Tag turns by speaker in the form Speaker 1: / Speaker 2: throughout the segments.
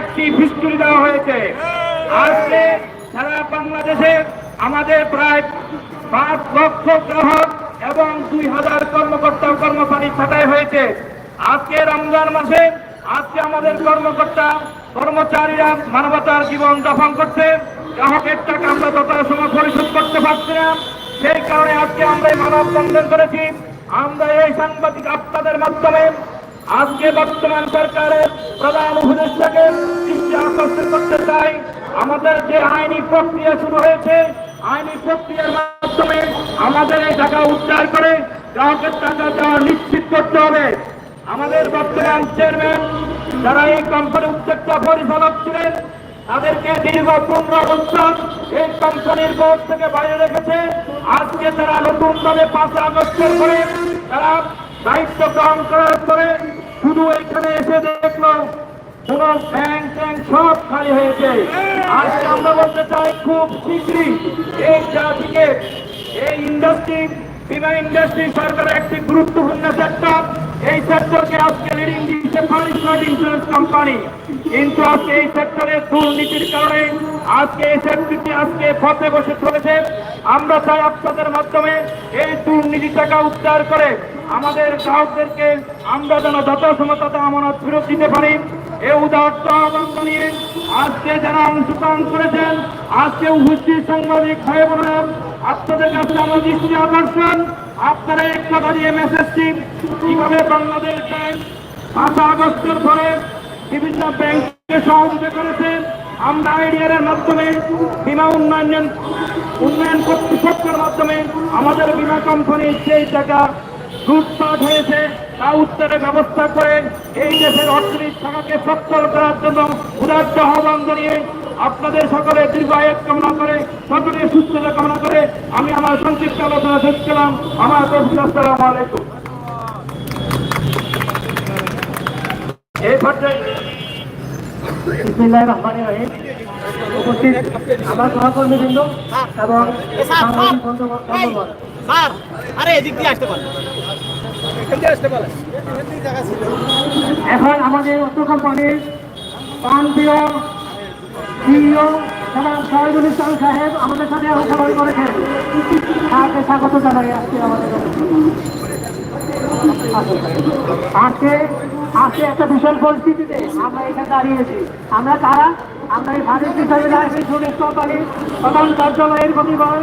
Speaker 1: একটি ফিস্টুরি দেওয়া হয়েছে। আজকে সারা বাংলাদেশে আমাদের প্রায় পাঁচ লক্ষ গ্রাহক এবং দুই হাজার কর্মকর্তা কর্মচারী ছাঁটাই হয়েছে। আজকে রমজান মাসে আজকে আমাদের কর্মকর্তা, কর্মচারীরা মানবতার জীবন যাপন করছে। গ্রাহকের টাকা আমরা যথাসময় পরিশোধ করতে পারছি না। সেই কারণে আজকে আমরা এই মানব বন্ধন করেছি। আমরা এই সাংবাদিক আপনাদের মাধ্যমে আজকে বর্তমান সরকারের প্রধান উপদেষ্টাকে দৃষ্টি আকর্ষণ করতে চাই। আমাদের যে আইনি প্রক্রিয়া শুরু হয়েছে, আইনি প্রক্রিয়ার মাধ্যমে আমাদের এই টাকা উদ্ধার করে গ্রাহকের টাকা দেওয়া নিশ্চিত করতে হবে। আমাদের বর্তমান চেয়ারম্যান, যারা এই কোম্পানির উদ্যোক্তা, পরিচালক ছিলেন, তাদেরকে দীর্ঘ পনেরো বছর এই কোম্পানির বোর্ড থেকে বাইরে রেখেছে। আজকে তারা নতুন ভাবে পাঁচ আগস্টের পরে তারা দায়িত্ব গ্রহণ করার পরে শুধু এখানে এসে দেখল কোন ব্যাংক ট্যাঙ্ক সব খালি হয়েছে। আজকে আমরা বলতে চাই খুব শীঘ্রই এই জাতিকে, এই ইন্ডাস্ট্রি বিমা ইন্ডাস্ট্রি সরকারের একটি গুরুত্বপূর্ণ সেক্টর এই সেক্টরকে আজকে লিডিং দিচ্ছে ফার্নিচার ইন্স্যুরেন্স কোম্পানি কিন্তু আজকে এই সেক্টরের দুর্নীতির কারণে আজকে এই সেক্টরটি আজকে পথে বসে চলেছে। আমরা চাই আপনাদের মাধ্যমে এই দুর্নীতি টাকা উদ্ধার করে আমাদের গ্রাহকদেরকে আমরা যেন যথাসমতা আমানত ফেরত দিতে পারি। এ উদাহরণ আহ্বান জানিয়ে আজকে যারা অংশগ্রহণ করেছেন, আজকে উপস্থিত সাংবাদিক ভাই বোনেরা আপনাদের কাছে আমার দৃষ্টি আকর্ষণ। আপনারা এক কথা দিয়ে মেসেজটি কীভাবে বাংলাদেশ ব্যাংক পাঁচ আগস্টের পরে বিভিন্ন ব্যাংককে সহযোগিতা করেছেন আমরা আইডিয়ার মাধ্যমে, বীমা উন্নয়ন উন্নয়ন কর্তৃপক্ষের মাধ্যমে আমাদের বীমা কোম্পানির সেই টাকা লুটপাট হয়েছে, তা উত্তরের ব্যবস্থা করে এই দেশের অর্থনীতি থাকাকে সচ্ছল করার জন্য উদার্ত আহ্বান জানিয়ে আপনাদের সকলে দীর্ঘায়ত কামনা করে সকলের সুস্থতা কামনা করে আমি আমার সংক্ষিপ্ত আলোচনা শেষ করলাম। আমার আসসালামু আলাইকুম।
Speaker 2: উপস্থিত আমার সহকর্মীবৃন্দ এবং সাংবাদিক বন্ধু-
Speaker 3: আরে এদিক দিয়ে আসতে পারেন।
Speaker 2: এখন আমাদের অটো কোম্পানির প্রান্তীয় সিইও ইসলাম সাহেব আমাদের সাথে অংশগ্রহণ করেছেন। তাকে স্বাগত জানাই আজকে আমাদের। আজকে আজকে একটা বিশাল পরিস্থিতিতে আমরা এখানে দাঁড়িয়েছি। আমরা কারা? আমরা এই ভারত হিসাবে কোম্পানির প্রধান কার্যালয়ের প্রতিবার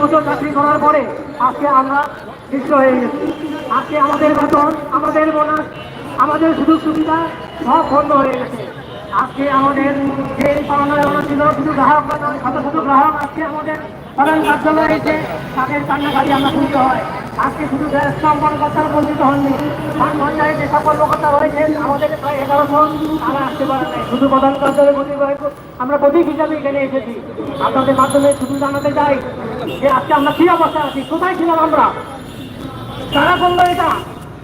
Speaker 2: বছর পর আজকে আমরা হয়ে গেছি। আজকে আমাদের আমাদের আমাদের সুযোগ সুবিধা সব বন্ধ হয়ে গেছে। আজকে আমাদের যে পাওনা ছিল, শুধু গ্রাহক শত শত গ্রাহক আজকে আমাদের প্রধান কার্যালয়ে এসে তাদের কান্নাকাটি আমরা শুনতে হয়। আজকে শুধু সম্পর্কতা বঞ্চিত হননি কর্মকর্তা রয়েছেন আমাদের আসতে পারে আমরা প্রতীক হিসাবে এখানে এসেছি। আপনাদের মাধ্যমে শুধু জানাতে চাই যে আজকে আমরা কি অবস্থা আছি? কোথায় ছিলাম আমরা? তারা বলল এটা?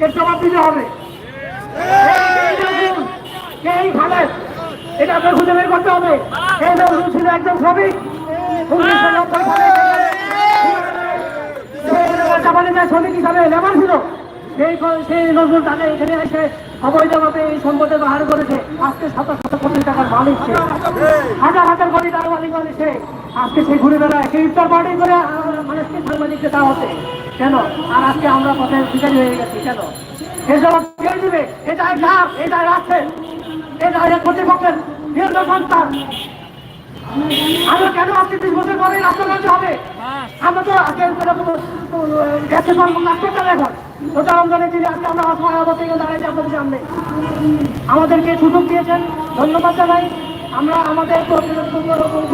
Speaker 2: এর জবাব দিতে হবে। এটা আপনার খুঁজে বের করতে হবে। এই নজরুল ছিল একদম শ্রমিক। লেবার ছিল সেই সেই নজরুল তাকে এখানে এসে অবৈধভাবে এই সম্পদে বাহার করেছে আজকে শত শত কোটি টাকার মালিক সে হাজার হাজার কোটি টাকার মালিক সে আজকে সে ঘুরে বেড়ায় সে ইফতার পার্টি করে মানুষকে সাংবাদিককে দেওয়া হচ্ছে কেন আর আজকে আমরা পথে শিকারি হয়ে গেছি কেন আমরা তো আজকে রাস্তা এখন আমরা আমাদেরকে সুযোগ দিয়েছেন, ধন্যবাদ জানাই। আমরা আমাদের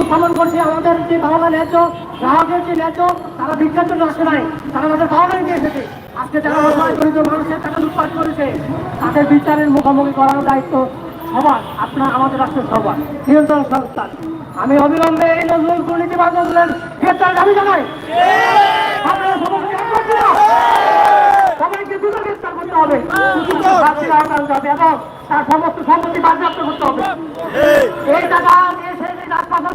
Speaker 2: উত্থাপন করছি আমাদের যে ভাবনা ন্যায্য, গ্রাহকের যে ন্যায্য, তারা ভিক্ষার জন্য আসে নাই। তারা আমাদের নিয়ে এসেছে। দরিদ্র মানুষের টাকা করেছে, তাদের বিচারের মুখোমুখি করার দায়িত্ব সবার, আপনার আমাদের রাষ্ট্রের সবার, নিয়ন্ত্রণ সংস্থা আমি অবিলম্বে এই নজরুল দুর্নীতি বাজার গ্রেপ্তার দাবি জানাই সবাইকে এক করতে হবে। সবাইকে দ্রুত গ্রেপ্তার করতে হবে। এবং তার সমস্ত সম্পত্তি বাজেয়াপ্ত করতে হবে। এই। টাকা নিয়ে সে যে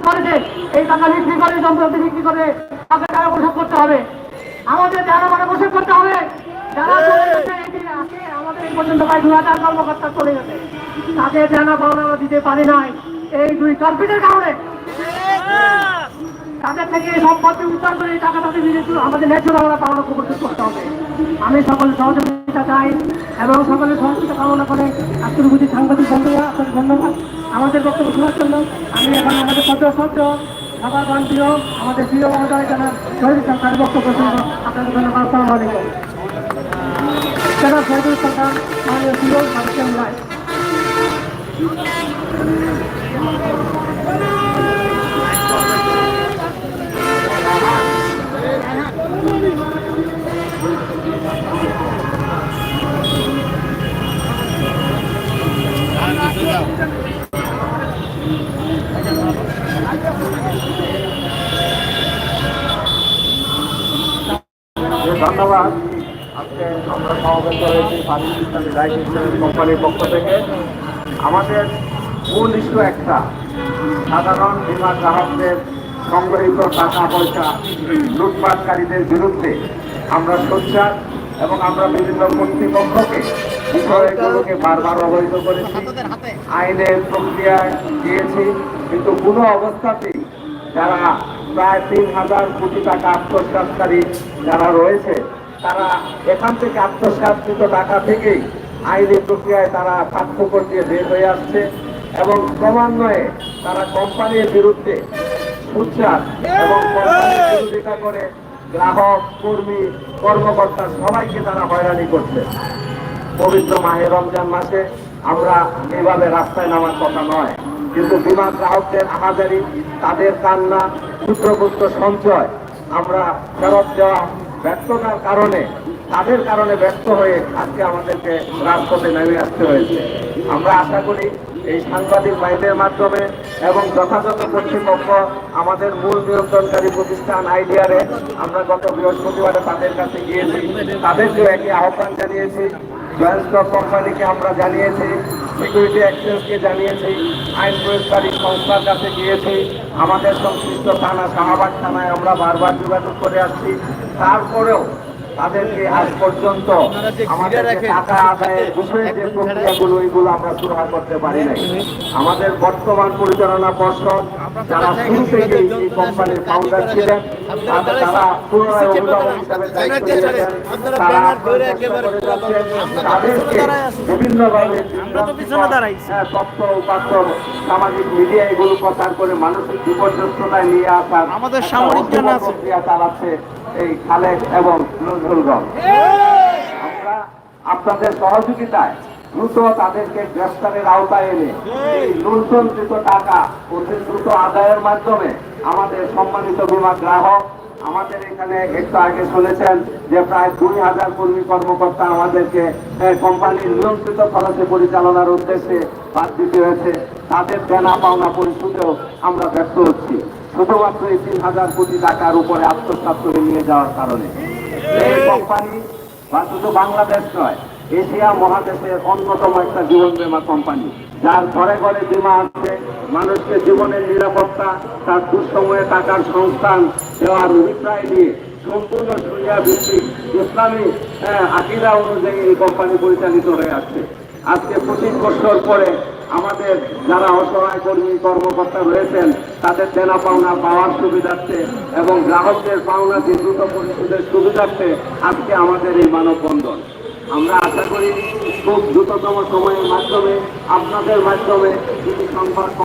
Speaker 2: করেছে এই টাকা বিক্রি করে যন্ত্রপাতি বিক্রি করে তাকে টাকা পরিশোধ করতে হবে। আমাদের যারা মানে পরিশোধ করতে হবে যারা চলে এই পর্যন্ত প্রায় দুই হাজার কর্মকর্তা চলে গেছে। তাদের জানা পাওনা দিতে পারি নাই। এই দুই কার্পিটের কারণে থেকে সম্পত্তি উদ্ধার করে টাকা তাদের আমাদের ন্যায্য আমরা পাওনা প্রবর্তন করতে হবে। আমি সকলের সহযোগিতা চাই এবং সকলের সহযোগিতা কামনা করে আজকের বুঝি সাংবাদিক বন্ধুরা, আপনাদের ধন্যবাদ। আমাদের বক্তব্য শোনার জন্য আমি এখন আমাদের সদস্য সদ্য সবার প্রিয় আমাদের প্রিয় মহোদয় যারা শহীদ সরকার বক্তব্য শুনব। আপনাদের ধন্যবাদ আসসালামু আলাইকুম। জনাব শহীদুল সরকার, মাননীয় প্রিয় ভারতীয় রায়
Speaker 4: আজকে আমরা সমাবেশ করেছি ফার্মিং ইসলামী কোম্পানির পক্ষ থেকে। আমাদের মূল ইস্যু একটা, সাধারণ বীমা গ্রাহকদের সংগ্রহিত টাকা পয়সা লুটপাটকারীদের বিরুদ্ধে আমরা সোচ্চার এবং আমরা বিভিন্ন কর্তৃপক্ষকে বিষয়গুলোকে বারবার অবহিত করেছি, আইনের প্রক্রিয়ায় দিয়েছি, কিন্তু কোনো অবস্থাতেই যারা প্রায় তিন হাজার কোটি টাকা আত্মসাৎকারী যারা রয়েছে তারা এখান থেকে আত্মসাৎকৃত টাকা থেকেই আইনি প্রক্রিয়ায় তারা স্বার্থপর দিয়ে বের হয়ে আসছে এবং ক্রমান্বয়ে তারা কোম্পানির বিরুদ্ধে উচ্চার এবং বিরোধিতা করে গ্রাহক, কর্মী, কর্মকর্তা সবাইকে তারা হয়রানি করছে। পবিত্র মাহে রমজান মাসে আমরা এইভাবে রাস্তায় নামার কথা নয়, কিন্তু বিমা গ্রাহকদের আহাজারি তাদের কান্না সূত্রপুত্র সঞ্চয়, আমরা ফেরত দেওয়া ব্যর্থতার কারণে, তাদের কারণে ব্যর্থ হয়ে আজকে আমাদেরকে রাজপথে নেমে আসতে হয়েছে। আমরা আশা করি এই সাংবাদিক বাইরের মাধ্যমে এবং যথাযথ কর্তৃপক্ষ আমাদের মূল নিয়ন্ত্রণকারী প্রতিষ্ঠান আইডিয়ারে, আমরা গত বৃহস্পতিবারে তাদের কাছে গিয়েছি। তাদেরকে একই আহ্বান জানিয়েছি। জয়েন্ট কোম্পানিকে আমরা জানিয়েছি। সিকিউরিটি এক্সচেঞ্জকে জানিয়েছি, আইন প্রয়োগকারী সংস্থার কাছে গিয়েছি। আমাদের সংশ্লিষ্ট থানা শাহবাগ থানায় আমরা বারবার যোগাযোগ করে আসছি। তারপরেও তাদেরকে আজ পর্যন্ত আমাদের টাকা আদায়ের বিষয়ে যে প্রক্রিয়াগুলো এগুলো আমরা সুরাহা করতে পারি নাই। আমাদের বর্তমান পরিচালনা পর্ষদ যারা শুরু থেকে এই কোম্পানির ফাউন্ডার ছিলেন তারা- পুনরায় অভিভাবক হিসাবে। তাদেরকে বিভিন্নভাবে হ্যাঁ, তথ্য উপাত্ত সামাজিক মিডিয়া এগুলো প্রচার করে মানসিক বিপর্যস্ততায় নিয়ে আসার
Speaker 3: আমাদের সামরিক।
Speaker 4: প্রক্রিয়া চালাচ্ছে। এই খালেদ এবং নজরুলগঞ্জ আমরা আপনাদের সহযোগিতায় দ্রুত তাদেরকে গ্রেফতারের আওতায় এনে এই লুণ্ঠনকৃত টাকা অতি দ্রুত আদায়ের মাধ্যমে আমাদের সম্মানিত বীমা গ্রাহক, আমাদের এখানে একটু আগে শুনেছেন যে প্রায় দুই হাজার কর্মী কর্মকর্তা আমাদেরকে কোম্পানির নিয়ন্ত্রিত খরচে পরিচালনার উদ্দেশ্যে বাদ দিতে হয়েছে। তাদের দেনা পাওনা পরিশোধেও আমরা ব্যর্থ হচ্ছি। শুধুমাত্র এই তিন হাজার কোটি টাকার উপরে আত্মসাৎ করে নিয়ে যাওয়ার কারণে। এই কোম্পানি বা শুধু বাংলাদেশ নয়, এশিয়া মহাদেশের অন্যতম একটা জীবন বীমা কোম্পানি। যার ঘরে ঘরে বীমা আছে, মানুষকে জীবনের নিরাপত্তা, তার দুঃসময়ে টাকার সংস্থান দেওয়ার অভিপ্রায় নিয়ে সম্পূর্ণ সুরিয়া ভিত্তিক ইসলামী আকিরা অনুযায়ী এই কোম্পানি পরিচালিত হয়ে আসছে। আজকে পঁচিশ বছর পরে আমাদের যারা অসহায় কর্মী, কর্মকর্তা রয়েছেন, তাদের দেনা পাওনা পাওয়ার সুবিধার্থে এবং গ্রাহকদের পাওনা যে দ্রুত পরিশোধের সুবিধার্থে আজকে আমাদের এই মানববন্ধন। আমরা আশা করি খুব দ্রুততম সময়ের মাধ্যমে, আপনাদের মাধ্যমে সংবাদ